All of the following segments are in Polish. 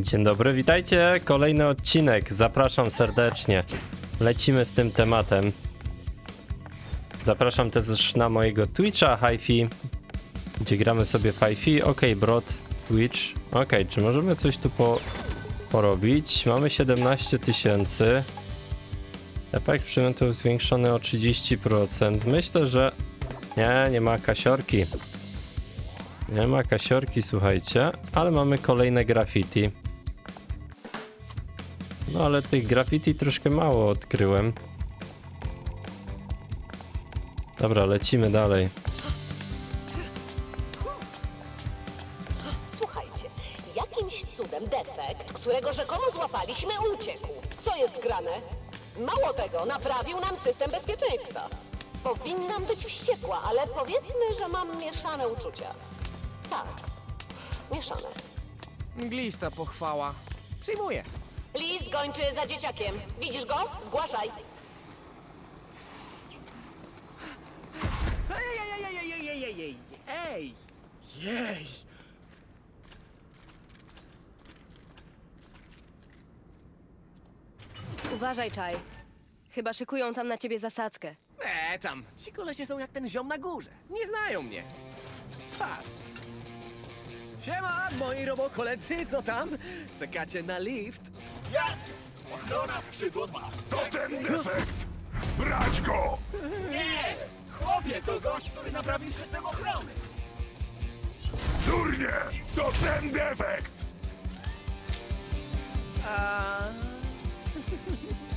Dzień dobry, witajcie. Kolejny odcinek. Zapraszam serdecznie. Lecimy z tym tematem. Zapraszam też na mojego Twitcha HiFi, gdzie gramy sobie w HiFi. Ok, Brod, Twitch. Ok, czy możemy coś tu po, porobić? Mamy 17 tysięcy. Efekt przymiotu zwiększony o 30%. Myślę, że... Nie, nie ma kasiorki. Nie ma kasiorki, słuchajcie, ale mamy kolejne graffiti. No ale tych graffiti troszkę mało odkryłem. Dobra, lecimy dalej. Słuchajcie, jakimś cudem defekt, którego rzekomo złapaliśmy, uciekł. Co jest grane? Mało tego, naprawił nam system bezpieczeństwa. Powinnam być wściekła, ale powiedzmy, że mam mieszane uczucia. Tak, mieszane. Mglista pochwała. Przyjmuję. List gończy za dzieciakiem. Widzisz go? Zgłaszaj. Ej, ej, ej, ej, ej, ej, ej, ej, ej! Jej! Uważaj, Czaj. Chyba szykują tam na ciebie zasadzkę. E, tam. Ci kolesie są jak ten ziom na górze. Nie znają mnie. Patrz. Siema, moi robokoledzy, co tam? Czekacie na lift? Jasne! Ochrona skrzydło 2! To ten defekt! Brać go! Nie! Chłopie, to gość, który naprawił system ochrony! Durnie! To ten defekt! A...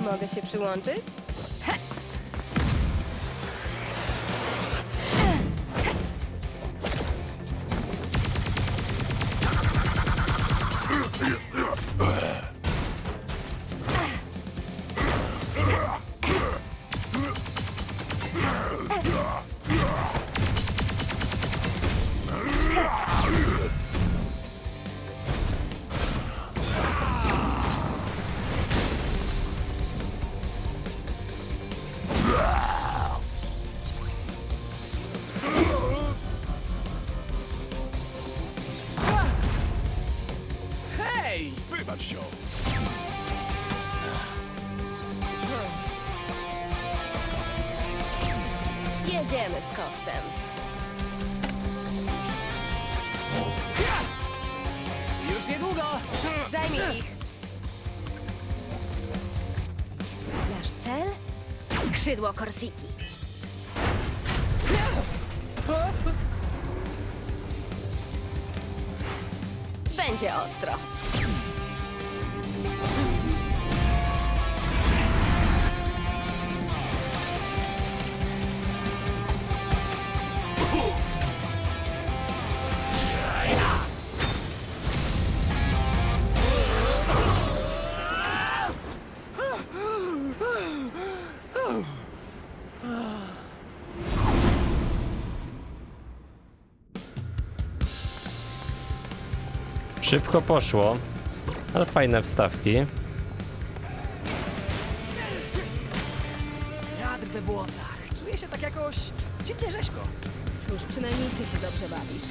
Mogę się przyłączyć? Jedziemy z koksem. Już niedługo! Zajmij ich. Nasz cel? Skrzydło Corsiki. Będzie ostro. Szybko poszło, ale fajne wstawki. Wiatr we włosach. Czuję się tak jakoś dziwnie rzeźko. Cóż, przynajmniej ty się dobrze bawisz.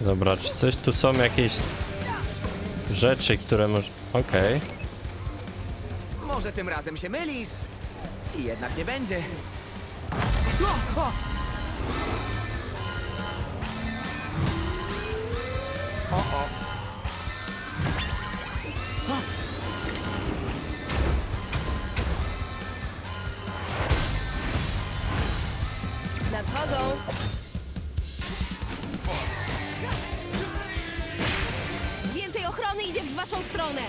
Dobra, czy coś tu są jakieś rzeczy, które może... Okej. Może tym razem się mylisz i jednak nie będzie. O, o. O. Nadchodzą. Więcej ochrony idzie w waszą stronę.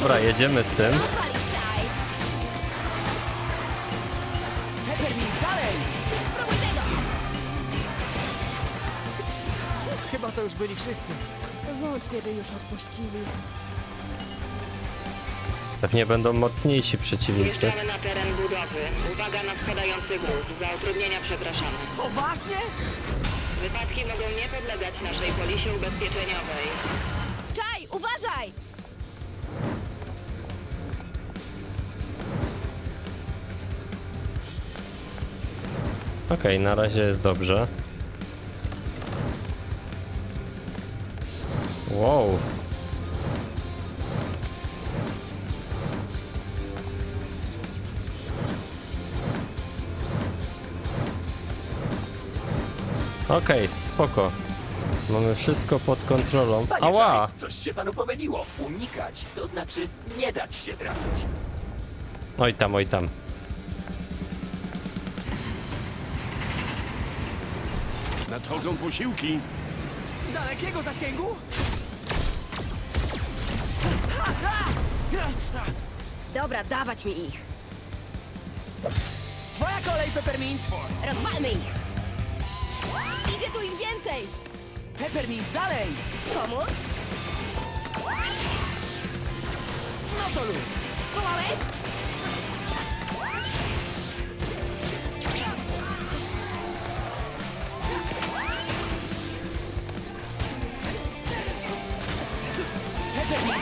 Dobra, jedziemy z tym. Chyba to już byli wszyscy. Wątpię, by już odpuścili. Pewnie będą mocniejsi przeciwnicy. Wjeżdżamy na teren budowy. Uwaga na spadający gruz. Za utrudnienia przepraszamy. Poważnie? Wypadki mogą nie podlegać naszej polisie ubezpieczeniowej. Czaj, uważaj! Okej, na razie jest dobrze. Wow. Okej, spoko. Mamy wszystko pod kontrolą. Panie Ała! Czarek, coś się panu pomyliło. Unikać, to znaczy nie dać się trafić. Oj tam, oj tam. Nadchodzą posiłki. Dalekiego zasięgu? Dobra, dawać mi ich. Twoja kolej, Peppermint. Rozwalmy ich! Idzie tu ich więcej! Peppermint, dalej. Pomóc? No to luz. Wołałeś?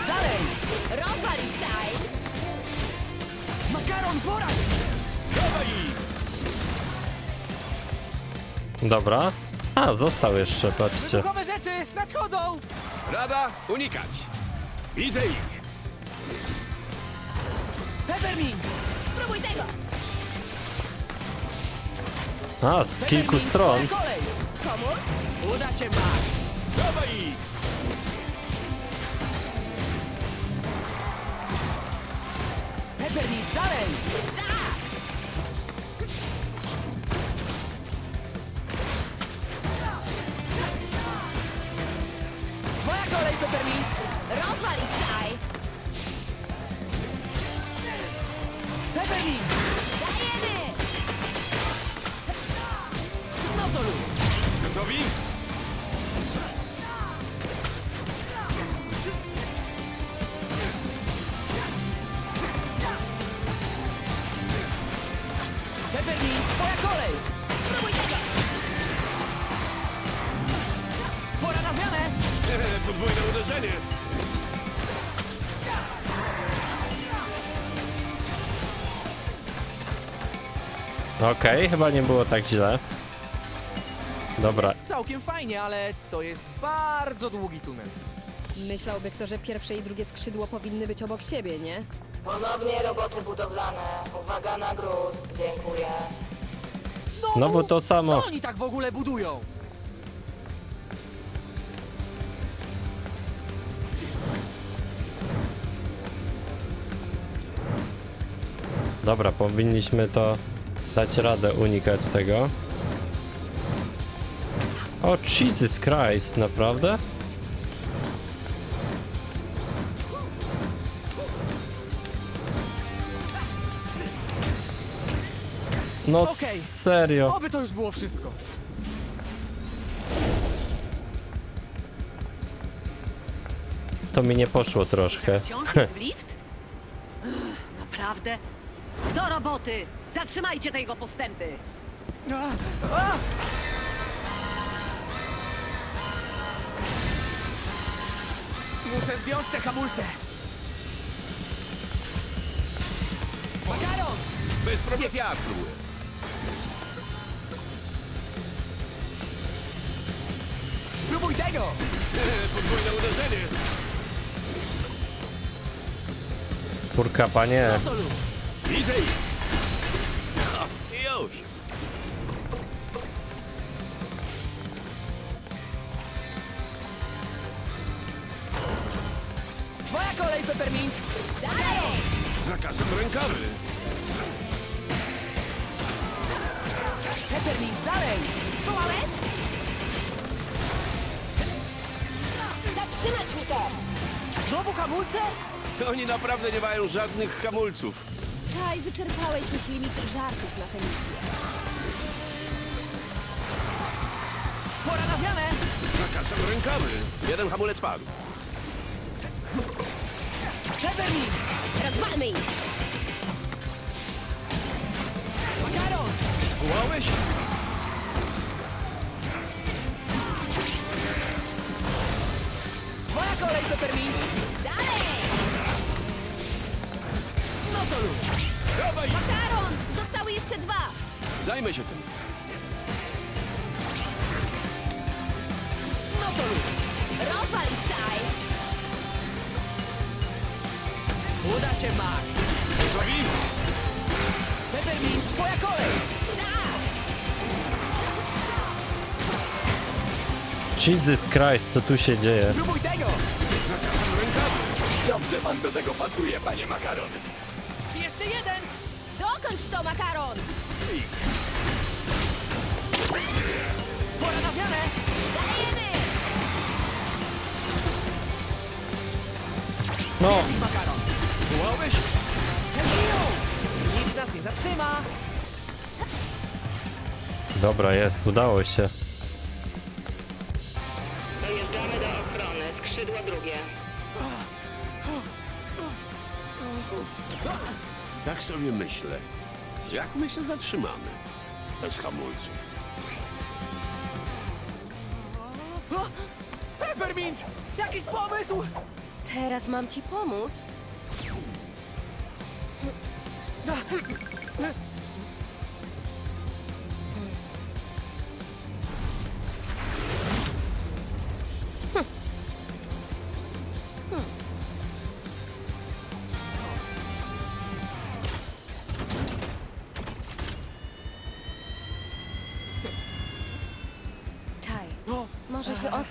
Dalej. Rozwalić czaj! Makaron, porać. Dawaj ich! Dobra. A, został jeszcze, patrzcie. Wybuchowe rzeczy nadchodzą. Rada unikać. Widzę ich. Peppermint. Spróbuj tego! A, z kilku Peppermint, stron. Twoja kolej. Pomóc? Uda się, Max. Dawaj ich! Peppermint, dalej. Tak! Twoja kolej, Peppermint. Dajemy! No to? Okej, chyba nie było tak źle. Dobra, Jest całkiem fajnie, ale to jest bardzo długi tunel. Myślałby kto, że pierwsze i drugie skrzydło powinny być obok siebie, nie? Ponownie roboty budowlane. Uwaga na gruz. Dziękuję. Znowu to samo. Co oni tak w ogóle budują? Dobra, powinniśmy to dać radę unikać tego. O, Jesus Christ, naprawdę? No serio. Oby to już było wszystko. To mi nie poszło troszkę. Wciąż jest w lift? Ugh, Naprawdę? Do roboty! Zatrzymajcie te jego postępy! A, a! Muszę zdjąć te hamulce. Makaron! Bez problemu. Ja spróbuję. Spróbuj tego! Podwójne uderzenie. Kurka, panie. To już. Twoja kolej, Peppermint! Zakazem rękawy. Peppermint, dalej! Wołałeś? Zatrzymać mi to! Znowu hamulce? Oni naprawdę nie mają żadnych hamulców. Kaj, wyczerpałeś już limit żartów na tę misję. Pora na zmianę! Zakazem rękawy. Jeden hamulec padł. Peppermint! Rozwalmy ich! Makaron! Wołałeś? Moja kolej, Peppermint! Dawaj! Makaron! Zostały jeszcze dwa! Zajmę się tym. No to luz! Rozwal ich, Kaj! Uda się, Mac! Gotowi? Peppermint, twoja kolej! Tak! Jesus Christ, co tu się dzieje? Spróbuj tego! Rękawy. Dobrze pan do tego pasuje, panie Makaron. Jeszcze jeden! Dokończ to, Makaron! Pora na zmianę! Dajemy! No, Makaron! Wołałeś? Nic nas nie zatrzyma! dobra, jest, udało się. Dojeżdżamy do ochrony, skrzydło drugie. Tak sobie myślę. Jak my się zatrzymamy? Bez hamulców. Peppermint! Jakiś pomysł! Teraz mam ci pomóc?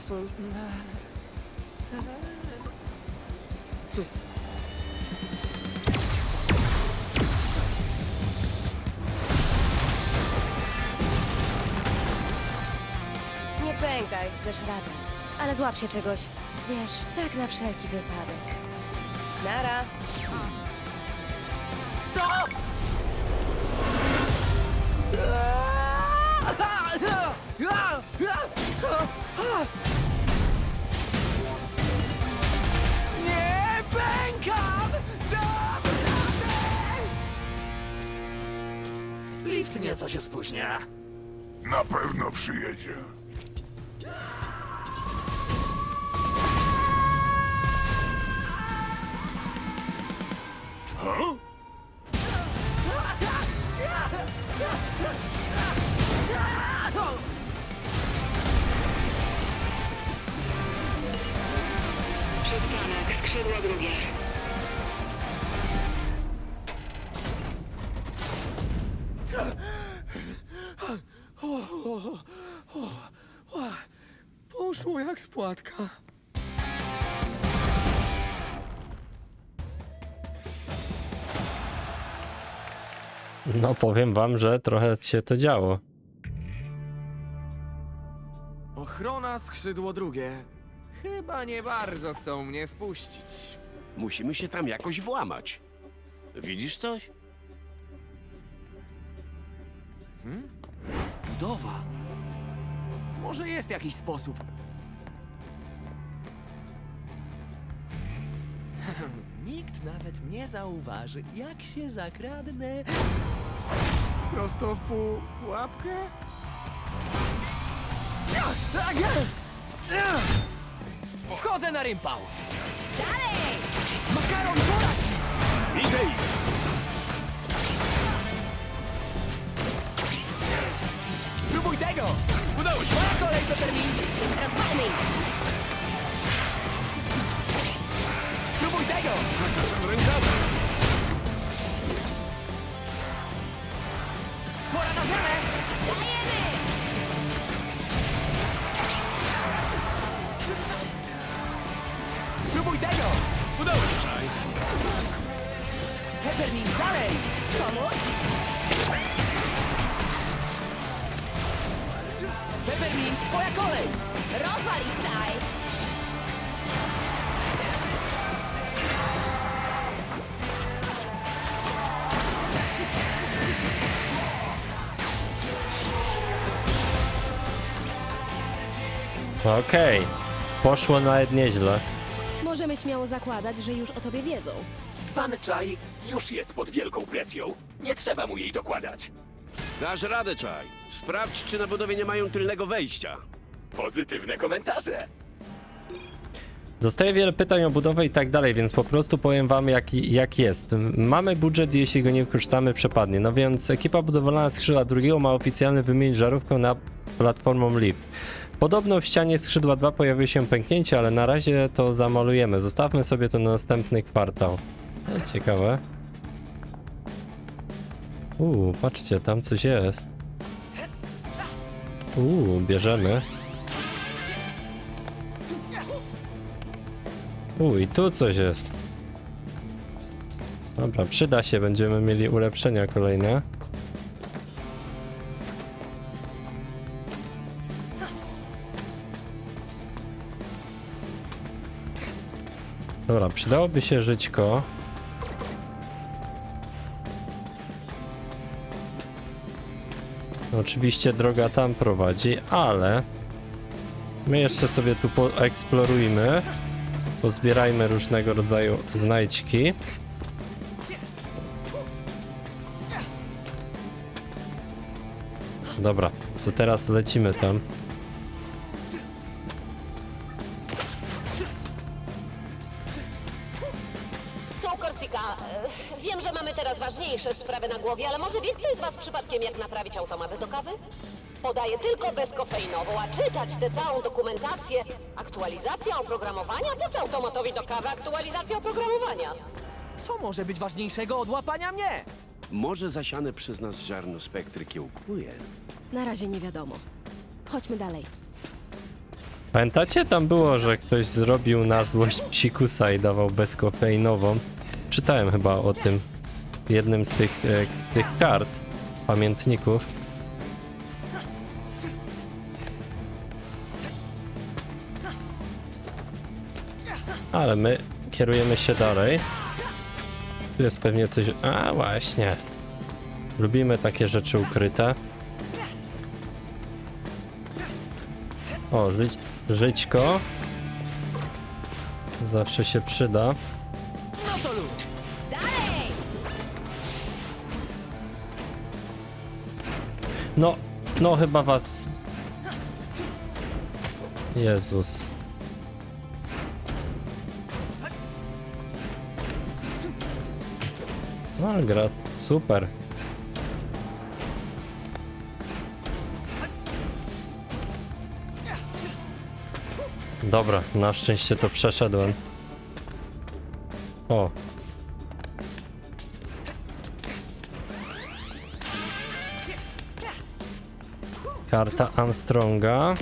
Odsuń. Nie pękaj, dasz radę. Ale złap się czegoś. Wiesz, tak na wszelki wypadek. Nara. co? Nie pękam! Dam radę! Lift nieco się spóźnia. Na pewno przyjedzie. Drugie. Poszło jak spłatka. No, powiem wam, że trochę się to działo. Ochrona skrzydło drugie. Chyba nie bardzo chcą mnie wpuścić. Musimy się tam jakoś włamać. Widzisz coś? Budowa. Może jest jakiś sposób. Nikt nawet nie zauważy, jak się zakradnę. Prosto w pół pułapkę? Wchodzę na rympał. Dalej! Makaron, pora ci! Widzę ich! Spróbuj tego! Udało się! Moja kolej, Peppermint! Rozwalmy ich! Spróbuj tego! Rękawy. Pora na zmianę! Spróbuj tego! Udało się! Peppermint, dalej! Pomóc? Peppermint, twoja kolej! Rozwal ich, czaj! Okej. Poszło nawet nieźle. Możemy śmiało zakładać, że już o tobie wiedzą. Pan Czaj już jest pod wielką presją. Nie trzeba mu jej dokładać. Dasz radę, Czaj. Sprawdź, czy na budowie nie mają tylnego wejścia. Pozytywne komentarze. Dostaję wiele pytań o budowę i tak dalej, więc po prostu powiem wam jak, jak jest. Mamy budżet, jeśli go nie wykorzystamy przepadnie. No więc ekipa budowlana skrzydła drugiego ma oficjalnie wymienić żarówkę na platformą LIP. Podobno w ścianie skrzydła 2 pojawi się pęknięcie, ale na razie to zamalujemy. Zostawmy sobie to na następny kwartał. E, Ciekawe. Uuu, patrzcie, tam coś jest. Uuu, bierzemy. Uj, i tu coś jest. Dobra, przyda się, będziemy mieli ulepszenia kolejne. Dobra, przydałoby się żyćko. Oczywiście droga tam prowadzi, ale my jeszcze sobie tu poeksplorujmy. Pozbierajmy różnego rodzaju znajdźki. Dobra, to teraz lecimy tam. A czytać tę całą dokumentację. Aktualizacja oprogramowania? Po co automatowi do kawy aktualizacja oprogramowania? Co może być ważniejszego od łapania mnie? Może zasiane przez nas ziarno spektry kiełkuje. Na razie nie wiadomo. Chodźmy dalej. Pamiętacie, tam było, że ktoś zrobił na złość psikusa i dawał bezkofeinową. Czytałem chyba o tym w jednym z tych, e, tych kart, pamiętników. Ale my kierujemy się dalej. Tu jest pewnie coś... A, właśnie. Lubimy takie rzeczy ukryte. O, żyć, żyćko. Zawsze się przyda. No, no chyba was... Jezus. Ale gra super. Dobra, na szczęście to przeszedłem. O. Karta Armstronga.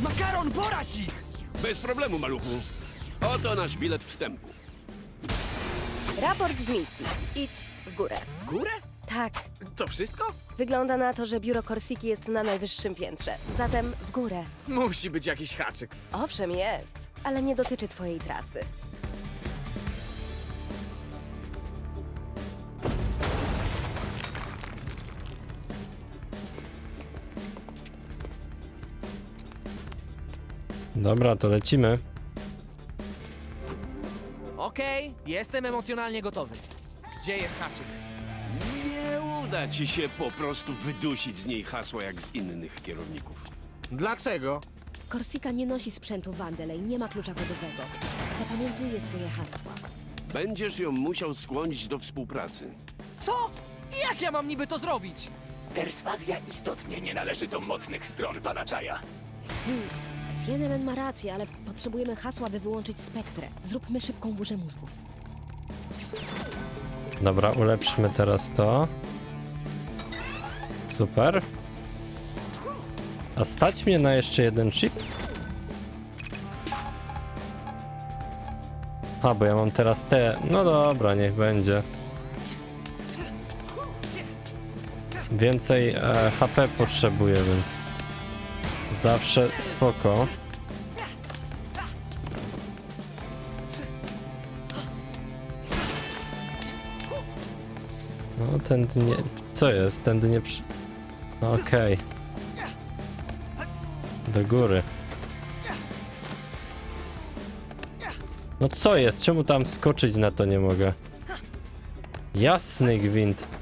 Makaron, porać ich! Bez problemu, maluchu. Oto nasz bilet wstępu. Raport z misji. Idź w górę. W górę? Tak. To wszystko? Wygląda na to, że biuro Korsiki jest na najwyższym piętrze. Zatem w górę. Musi być jakiś haczyk. Owszem, jest, ale nie dotyczy twojej trasy. Dobra, to lecimy. Okej, jestem emocjonalnie gotowy. Gdzie jest haczyk? Nie uda ci się po prostu wydusić z niej hasła jak z innych kierowników. Dlaczego? Korsika nie nosi sprzętu Wandelej, nie ma klucza kodowego. Zapamiętuje swoje hasła. Będziesz ją musiał skłonić do współpracy. Co? Jak ja mam niby to zrobić? Perswazja istotnie nie należy do mocnych stron pana Czaja. Sienemen ma rację, ale potrzebujemy hasła, by wyłączyć spektrę. Zróbmy szybką burzę mózgów. Dobra, ulepszmy teraz to. Super. A stać mnie na jeszcze jeden chip? A, bo ja mam teraz te. No dobra, niech będzie. Więcej e, HP potrzebuję, więc zawsze spoko. No, tędy nie... Co jest? Tędy nie przy... No, Okej. Do góry. No co jest? Czemu tam skoczyć na to nie mogę? Jasny gwint.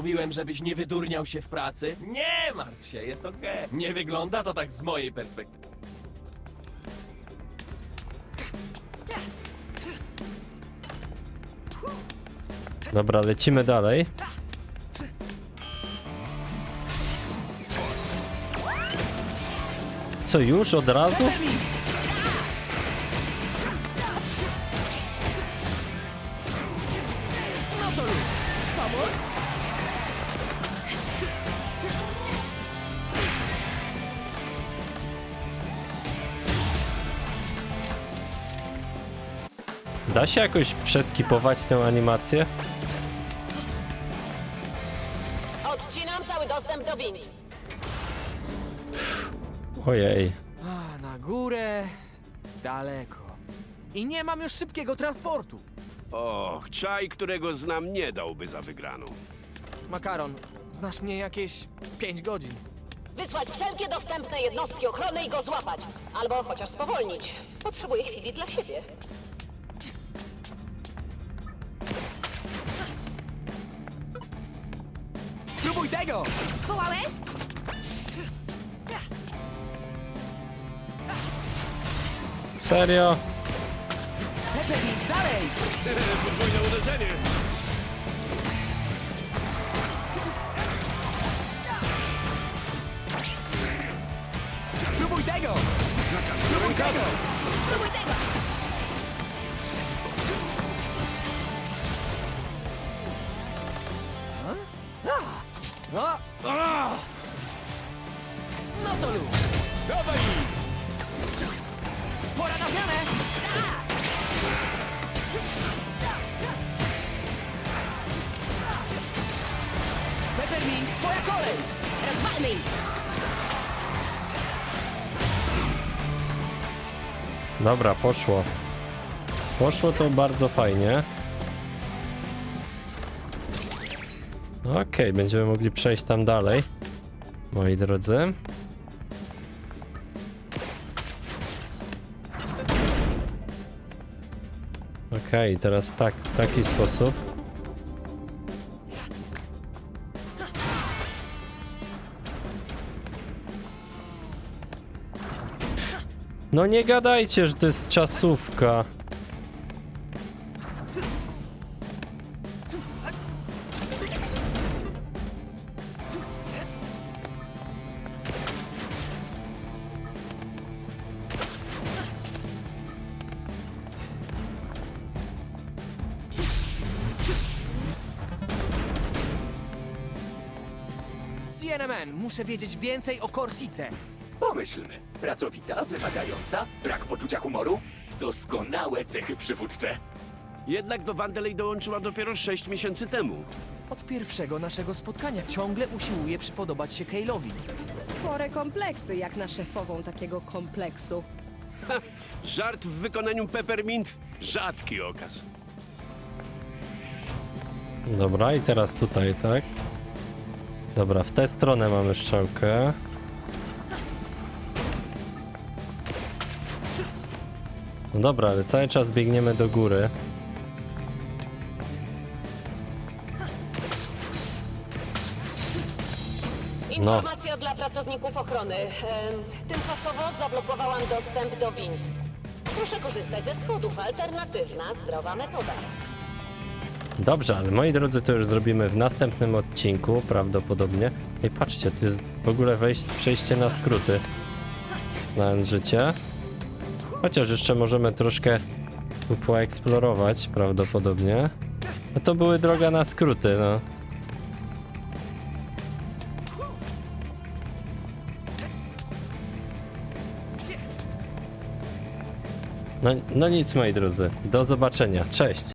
Mówiłem, żebyś nie wydurniał się w pracy. Nie martw się, jest okej. Nie wygląda to tak z mojej perspektywy. Dobra, lecimy dalej. Co, już od razu? Da się jakoś przeskipować tę animację? Odcinam cały dostęp do wind. Ojej. A, na górę, daleko. I nie mam już szybkiego transportu. Och, czaj, którego znam, nie dałby za wygraną. Makaron, znasz mnie jakieś 5 godzin. Wysłać wszelkie dostępne jednostki ochrony i go złapać. Albo chociaż spowolnić. Potrzebuję chwili dla siebie. Tego! Wołałeś? Serio? Peppermint, dalej! Podwójne uderzenie! Spróbuj tego! Spróbuj tego! Spróbuj tego! Dobra, poszło. Poszło to bardzo fajnie. Okej, będziemy mogli przejść tam dalej. Moi drodzy. Okej, teraz tak, w taki sposób. No nie gadajcie, że to jest czasówka. CNN, muszę wiedzieć więcej o Korsice. Pomyślmy. Pracowita, wymagająca, brak poczucia humoru, doskonałe cechy przywódcze. Jednak do Wandelej dołączyła dopiero 6 miesięcy temu. Od pierwszego naszego spotkania ciągle usiłuje przypodobać się Kale'owi. Spore kompleksy, jak na szefową takiego kompleksu. Żart w wykonaniu Peppermint, rzadki okaz. Dobra, i teraz tutaj, tak? Dobra, w tę stronę mamy strzałkę. No dobra, ale cały czas biegniemy do góry. Informacja dla pracowników ochrony. Em, Tymczasowo zablokowałam dostęp do wind. Proszę korzystać ze schodów. Alternatywna, zdrowa metoda. Dobrze, ale moi drodzy, to już zrobimy w następnym odcinku, prawdopodobnie. I patrzcie, tu jest w ogóle wejść, przejście na skróty. Znając życie. Chociaż jeszcze możemy troszkę tu poeksplorować, prawdopodobnie. No to były droga na skróty, no. No, no nic moi drodzy, do zobaczenia, cześć.